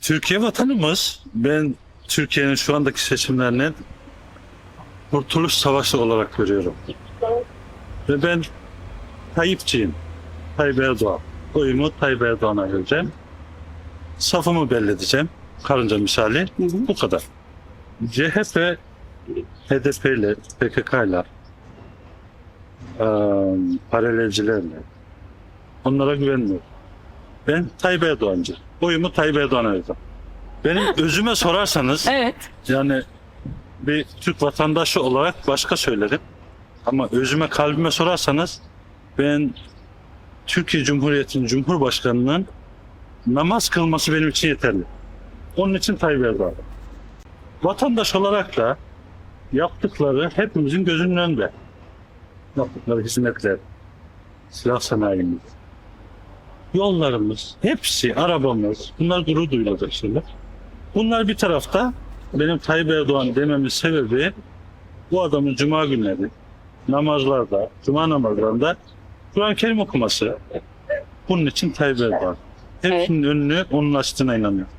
Türkiye vatanımız. Ben Türkiye'nin şu andaki seçimlerinin Kurtuluş Savaşı olarak görüyorum. Ve ben Tayyipçiyim. Tayyip Erdoğan. Oyumu Tayyip Erdoğan'a vereceğim. Safımı belli edeceğim. Karınca misali. Bu kadar. CHP, HDP ile, PKK ile, paralelcilerle onlara güvenmiyorum. Ben Tayyip Erdoğancı. Oyumu Tayyip Erdoğan'a vereceğim. Benim özüme sorarsanız Evet. yani bir Türk vatandaşı olarak başka söylerim. Ama özüme kalbime sorarsanız ben Türkiye Cumhuriyeti'nin Cumhurbaşkanı'nın namaz kılması benim için yeterli. Onun için Tayyip Erdoğan. Vatandaş olarak da yaptıkları hepimizin gözünün önünde. Yaptıkları hizmetler, silah sanayimiz, yollarımız, hepsi, arabamız, bunlar gurur duyulacak şeyler. Bunlar bir tarafta benim Tayyip Erdoğan dememin sebebi bu adamın cuma günleri namazlarda, cuma namazlarında Kur'an-ı Kerim okuması. Bunun için Tayyip Erdoğan. Hepsinin önünü onun açtığına inanıyorum.